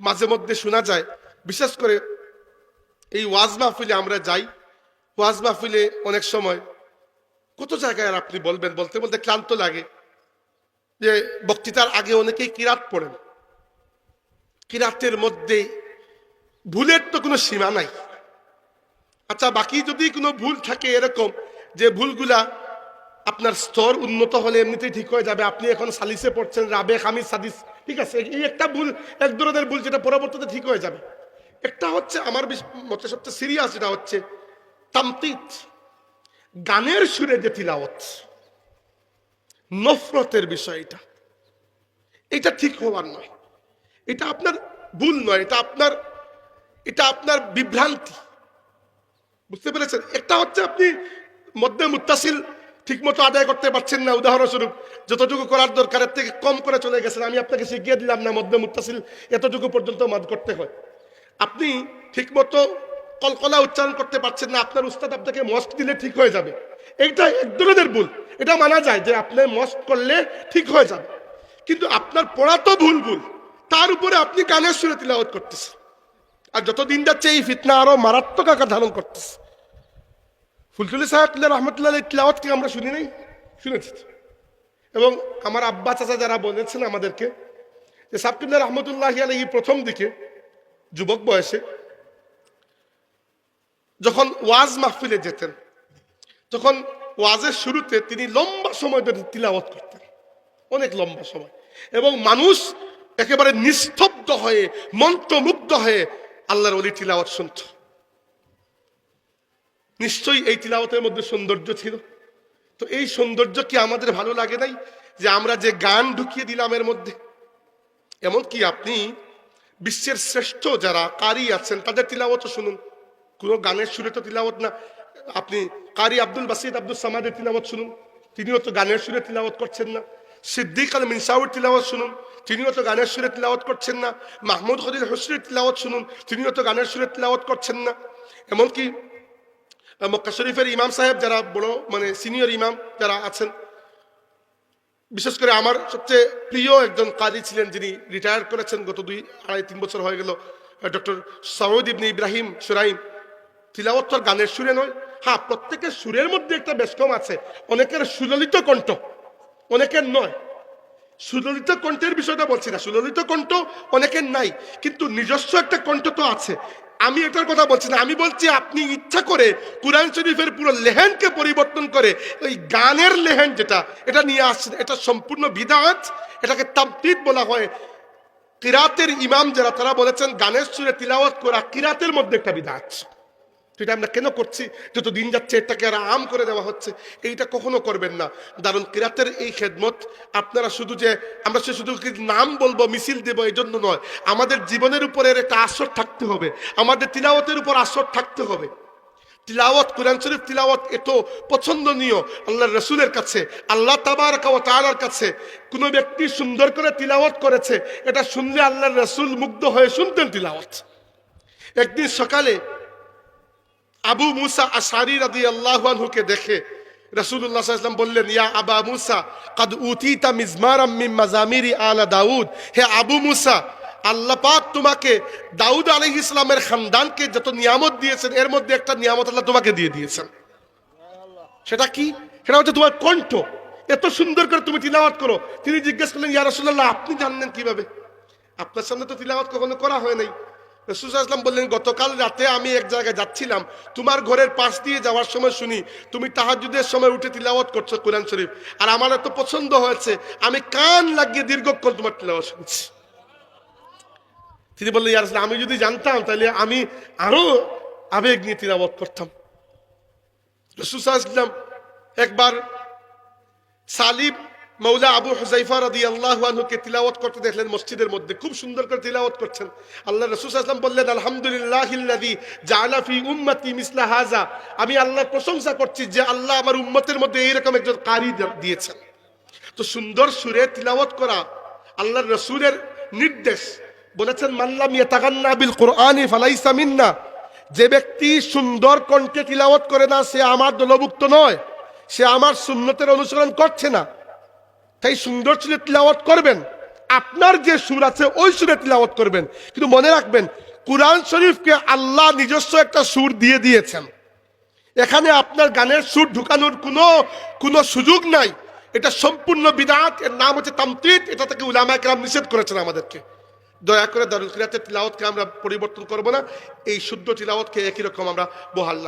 মাঝে মধ্যে শোনা যায়। বিশেষ করে এই ওয়াজ মাহফিলে আমরা যাই। ওয়াজ মাহফিলে অনেক সময় কত জায়গায় আপনি বলবেন, বলতে বলতে ক্লান্ত লাগে। যে বক্তৃতার আগে অনেকেই কিরাত পড়েন। কিরাতের মধ্যে ভুলের তো কোনো সীমা নাই। আচ্ছা বাকি যদি কোনো ভুল থাকে এরকম, যে ভুলগুলা আপনার স্তর উন্নত হলে এমনিতেই ঠিক হয়ে যাবে। আপনি এখন সালিসে পড়ছেন, রাবে খামিজ সাদিস ঠিক আছে, এই একটা ভুল, এক ধরনের ভুল যেটা পরবর্তীতে ঠিক হয়ে যাবে। একটা হচ্ছে আমার মতে সবচেয়ে সিরিয়াস যেটা হচ্ছে, তামতিত, গানের সুরে যে তিলাওয়াত, নফরতের বিষয় এটা। এটা ঠিক হওয়ার নয়। এটা আপনার ভুল নয়, এটা আপনার এটা আপনার বিভ্রান্তি। বুঝতে পেরেছেন? একটা হচ্ছে আপনি মধ্যে মুত্তাসিল ঠিক মতো আদায় করতে পারছেন না। উদাহরণস্বরূপ, যতটুকু করার দরকারের থেকে কম করে চলে গেছেন, আমি আপনাকে শিখিয়ে দিলাম না, মধ্যে মুত্তাসিল এতটুকু পর্যন্ত মাদ করতে হয়। আপনি ঠিক মতো কলকলা উচ্চারণ করতে পারছেন না, আপনার উস্তাদ আপনাকে মস্ক দিলে ঠিক হয়ে যাবে। এইটা এক ধরনের ভুল। এটা মানা যায় যে আপনি মস্ক করলে ঠিক হয়ে যাবে। কিন্তু আপনার পড়া তো ভুল ভুল। তার উপরে আপনি গানের সুরে তিলাওয়াত করতেছেন। আর যত দিন যাচ্ছে এই ফিতনা আরও মারাত্মক আকার ধারণ করতেছে। ফুলতুলি সাহেব রহমতুল্লাহ তিলাওয়াতকে আমরা শুনি নাই? শুনেছি এবং আমার আব্বা চাচা যারা বলেছেন আমাদেরকে, যে সাবকিল্লা রহমতুল্লাহ আলহী প্রথম দিকে, যুবক বয়সে, যখন ওয়াজ মাহফিলে যেতেন তখন ওয়াজের শুরুতে তিনি লম্বা সময় ধরে তিলাওয়াত করতেন, অনেক লম্বা সময়। এবং মানুষ একেবারে নিস্তব্ধ হয়ে, মন্ত্রমুগ্ধ হয়ে আল্লাহর অলি তিলাওয়াত শুনত। নিশ্চয়ই এই তিলাওয়াতের মধ্যে সৌন্দর্য ছিল। তো এই সৌন্দর্য কি আমাদের ভালো লাগে নাই? যে আমরা যে গান ঢুকিয়ে দিলাম এর মধ্যে? এমনকি আপনি বিশ্বের শ্রেষ্ঠ যারা কারি আছেন, তাদের তিলাওয়াত শুনুন। কোনো গানের সুরে তো তিলাওয়াত না। আপনি কারি আব্দুল বাসিদ আব্দুল সামাদের তিলাওয়াত শুনুন। তিনিও তো গানের সুরে তিলাওয়াত করছেন না। সিদ্দিক আল মিনসাউর তিলাওয়াত শুনুন। তিনিও তো গানের সুরে তিলাওয়াত করছেন না। মাহমুদ খলিল হোসরির তিলাওয়াত শুনুন। তিনিও তো গানের সুরে তিলাওয়াত করছেন না। এমনকি মক্কা শরীফের ইমাম সাহেব যারা বড় মানে সিনিয়র ইমাম যারা আছেন, বিশেষ করে আমার সবচেয়ে প্রিয় একজন কাজী ছিলেন যিনি রিটায়ার করেছেন গত দুই, আড়াই, তিন বছর হয়ে গেল doctor Saud ibn Ibrahim Shuraim. তিলাওয়াত গানের সুরে নয়। হ্যাঁ প্রত্যেকের সুরের মধ্যে একটা বেশকম আছে। অনেকের সুললিত কণ্ঠ, অনেকের নয়। সুললিত কণ্ঠের বিষয়টা বলছি না। সুললিত কণ্ঠ অনেকের নাই, কিন্তু নিজস্ব একটা কণ্ঠ তো আছে। আমি এটার কথা বলছি না, আমি বলছি আপনি ইচ্ছা করে কোরআন শরীফের পুরো লেহেনকে পরিবর্তন করে ওই গানের লেহেন যেটা, এটা নিয়ে আসছেন, এটা সম্পূর্ণ বিদাত, এটাকে তাবদিদ বলা হয়। কিরাতের ইমাম যারা, তারা বলেছেন গানের সুরে তিলাওয়াত করা কিরাতের মধ্যে একটা বিদাত। এটা আমরা কেন করছি? যত দিন যাচ্ছে এটাকে আর আম করে দেওয়া হচ্ছে। এইটা কখনো করবেন না। দারুণ কিরাতের এই খেদমত, আপনারা শুধু যে, আমরা সে শুধু নাম বলব, মিছিল দেবো এই জন্য নয়। আমাদের জীবনের উপরে একটা আসর থাকতে হবে। আমাদের তিলাওয়াতের উপর আসর থাকতে হবে। তিলাওয়াত, কোরআন শরীফ তিলাওয়াত এত পছন্দনীয় আল্লাহ রসুলের কাছে, আল্লাহ তাবার তালার কাছে। কোনো ব্যক্তি সুন্দর করে তিলাওয়াত করেছে, এটা শুনলে আল্লাহ রসুল মুগ্ধ হয়ে শুনতেন তিলাওয়াত। একদিন সকালে আবু মুসা আশারি রাদি আল্লাহকে দেখে রসুল্লাহ সাল্লাম বললেন, ইয়া আবা মুসা, কাদ উতিতা মিজমারাম মিন মাজামিরি আলা দাউদ। হে আবু মুসা, আল্লাহ পাক তোমাকে দাউদ আলাইহিস ইসলামের খানদানকে যত নিয়ামত দিয়েছেন, এর মধ্যে একটা নিয়ামত আল্লাহ তোমাকে দিয়ে দিয়েছেন। সেটা কি? সেটা হচ্ছে তোমার কণ্ঠ। এত সুন্দর করে তুমি তিলাওয়াত করো। তিনি জিজ্ঞেস করলেন, ইয়া রাসূলুল্লাহ, আপনি জানলেন কীভাবে? আপনার সামনে তো তিলাওয়াত কখনো করা হয় নাই। রসুলাম বললেন, গতকাল রাতে আমি এক জায়গায় যাচ্ছিলাম। তোমার ঘরের পাশ দিয়ে যাওয়ার সময় শুনি, তুমি তাহাজুদের সময় উঠে তিলাওয়াত করছ কোরআন শরীফ। আর আমার এত পছন্দ হয়েছে, আমি কান লাগিয়ে দীর্ঘক্ষণ তোমার তিলাওয়াত শুনছি। তিনি বললেন ইয়ার আমি যদি জানতাম, তাহলে আমি আরও আবেগ নিয়ে তিলাওয়াত করতাম। রসুলাম একবার সালিম মৌলা আবু হুজাইফা রাদি আল্লাহ আনহুকে তিলাওয়াত করতে দেখলেন, মসজিদের মধ্যে খুব সুন্দর করে তিলাওয়াত করছেন। আল্লাহ রসুল আসলাম বললেন, আলহামদুলিল্লাহ জাআলা ফি উম্মতি মিসলা হাজা আমি আল্লাহর প্রশংসা করছি যে আল্লাহ আমার উম্মতের মধ্যে এইরকম একজন কারি দিয়েছেন। তো সুন্দর সুরে তিলাওয়াত করা আল্লাহর রসুলের নির্দেশ। বলেছেন মাল্লাম ইয়াতাগান্না বিল কোরআনি ফালাইসা মিন্না। যে ব্যক্তি সুন্দর কণ্ঠে তিলাওয়াত করে না, সে আমার দলভুক্ত নয়। সে আমার সুন্নতের অনুসরণ করছে না। তাই সুন্দর সুরে তিলাওয়াত করবেন। আপনার যে সুর আছে, ওই সুরে তিলাওয়াত করবেন। কিন্তু মনে রাখবেন, কোরআন শরীফকে আল্লাহ নিজস্ব একটা সুর দিয়ে দিয়েছেন। এখানে আপনার গানের সুর ঢুকানোর কোনো কোনো সুযোগ নাই। এটা সম্পূর্ণ বিরাট এর নাম হচ্ছে তামতিত এটা থেকে উলামা একরাম নিষেধ করেছেন আমাদেরকে। দয়া করে দারুল কিরাতের তিলাওয়াতকে আমরা পরিবর্তন করব না। এই শুদ্ধ তিলাওয়াতকে একই রকম আমরা বহাল